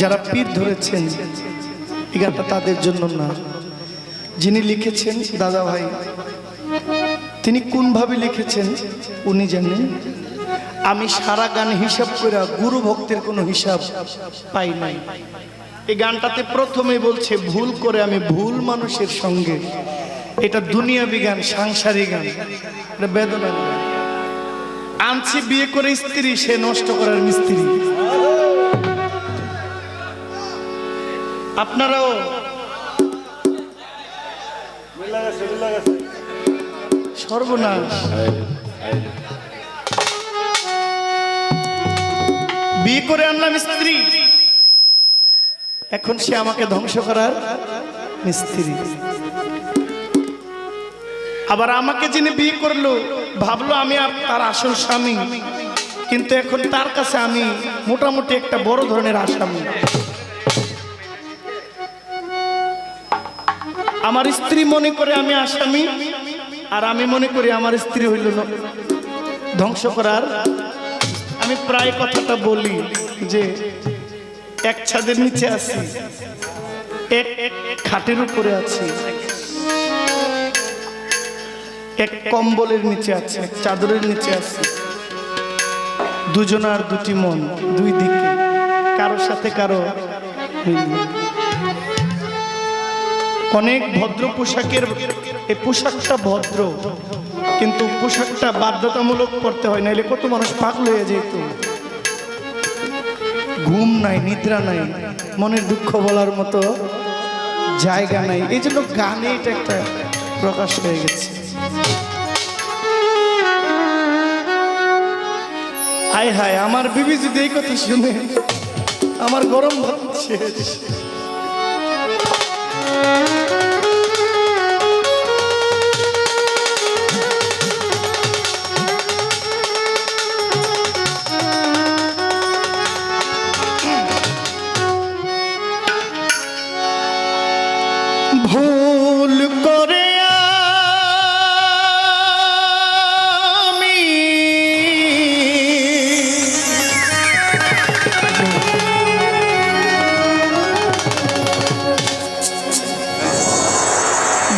যারা পীর ধরেছেন, এই গানটা তাদের জন্য না। যিনি লিখেছেন, দাদা ভাই, তিনি কোনভাবে লিখেছেন, উনি জানেন। আমি সারা গান হিসাব করে গুরু ভক্তের কোনো হিসাব পাই নাই। এই গানটাতে প্রথমে বলছে, ভুল করে আমি ভুল মানুষের সঙ্গে। এটা দুনিয়াবি গান, সাংসারিক গান। এটা বেদনার গান। আনছি বিয়ে করে স্ত্রী, সে নষ্ট করার মিস্ত্রি। আপনারাও। সর্বনাশ। বিয়ে করে আনলাম স্ত্রী। এখন সে আমাকে ধ্বংস করার মিস্ত্রি। আবার আমাকে যিনি বিয়ে করল, ভাবলো আমি আর তার আসল স্বামী। কিন্তু এখন তার কাছে আমি মোটামুটি একটা বড় ধরনের আসামি। আমার স্ত্রী মনে করে আমি আসামি, আর আমি মনে করি আমার স্ত্রী হইল ধ্বংস করার আমি প্রায় কথাটা বলি যে, এক ছাদের নিচে আছি, এক এক খাটের উপরে আছি, এক কম্বলের নিচে আছে, এক চাদরের নিচে আছে দুজনার দুটি মন দুই দিকে কারোর সাথে কারও মিল নেই। অনেক ভদ্র পোশাকের এই পোশাকটা ভদ্র, কিন্তু পোশাকটা বাধ্যতামূলক করতে হয়, নাইলে কত মানুষ পাগল হয়ে যেত। ঘুম নাই, নিদ্রা নাই, মনের দুঃখ বলার মতো জায়গা নাই। এই জন্য গানে এটা একটা প্রকাশ হয়ে গেছে। হায় হায়, আমার বিবি যদি এই কথা শুনে, আমার গরম ভাত শেষ।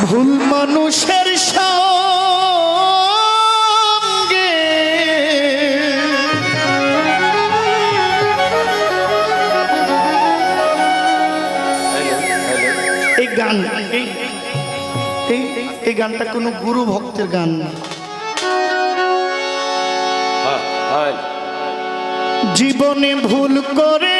ভুল মানুষের সঙ্গে। এই গান এই এই গানটা কোনো গুরু ভক্তের গান না। জীবনে ভুল করে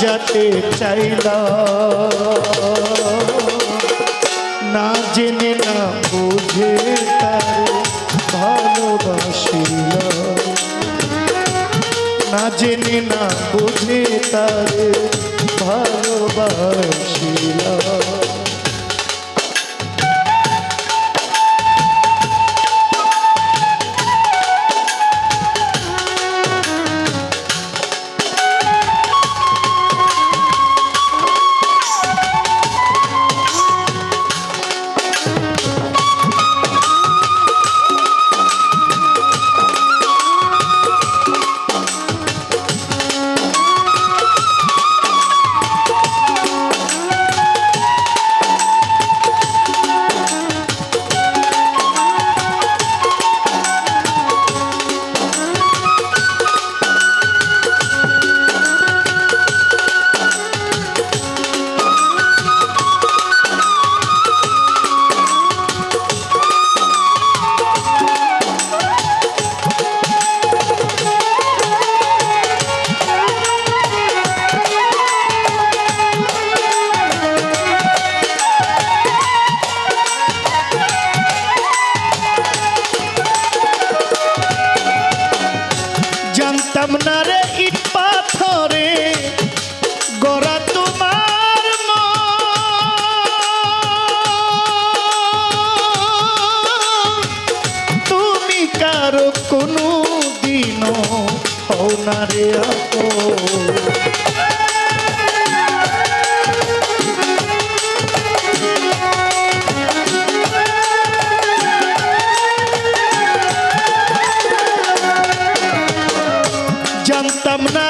সাজাতে চাইলাম না জেনে না বুঝে তারে ভালোবাসিল। না জেনে না বুঝে তার ভালোবাসিল। I'm not. জানতাম না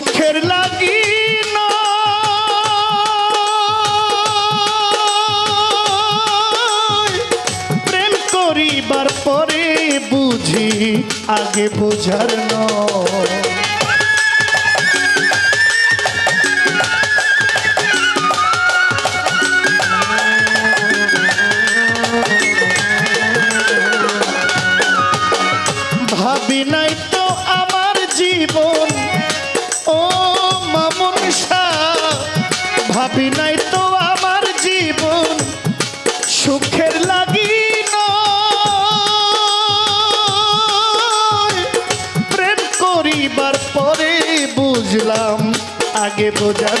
সুখের লাগি না প্রেম করিবার পরে বুঝি আগে বোঝার নয়। ভাবি নাই তো আমার জীবন। ও মামুন ভাবি নাই তো আমার জীবন সুখের লাগি। প্রেম করিবার পরে বুঝলাম, আগে বোঝার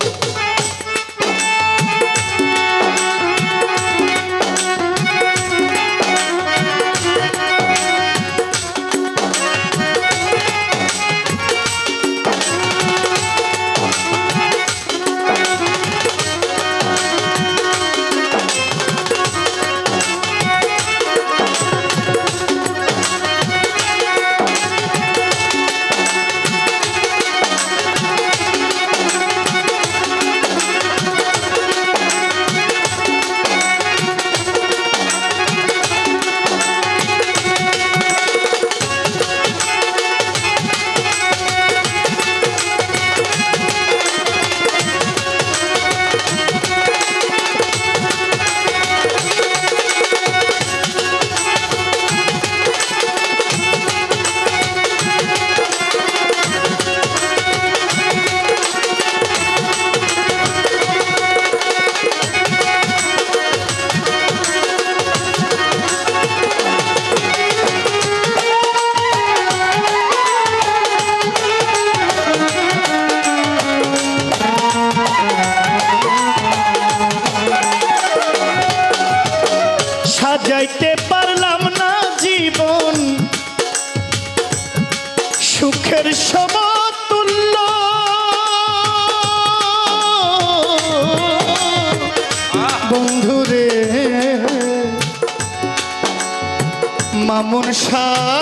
শাহ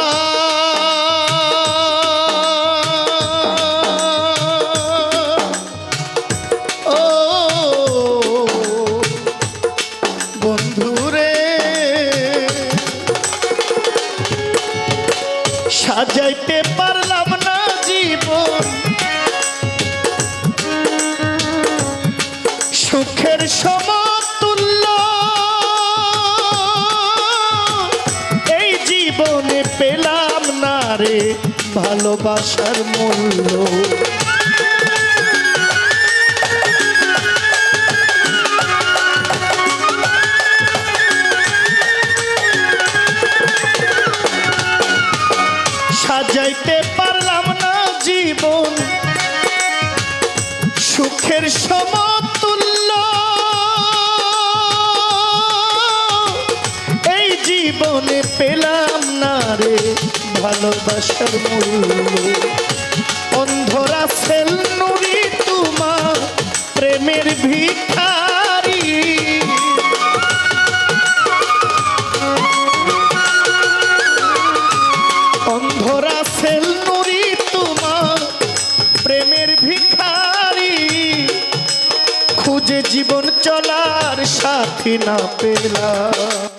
ভালোবাসার মূল্য। সাজাইতে পারলাম না জীবন। সুখের সমতুল্য জীবনে পেলাম না রে ভালোবাসার মূল্য। অন্ধরা সেল নুরি তোমার প্রেমের ভিখারি। অন্ধরা সেল নুরি তোমার প্রেমের ভিখারি। খুঁজে জীবন চলার সাথী না পেলাম।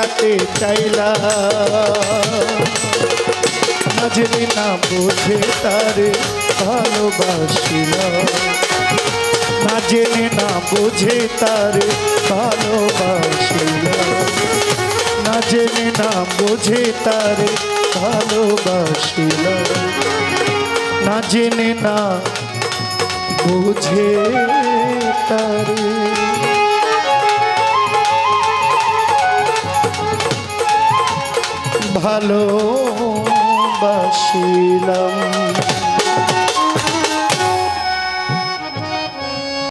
সাজাতে চাইলাম। না জেনে না বোঝে তারে ভালোবাসিলাম। না জেনে না বোঝে তারে ভালোবাসিলাম। না জেনে না বোঝে তারে ভালোবাসিলাম। না জেনে না বুঝে তারে ভালোবাসিলাম।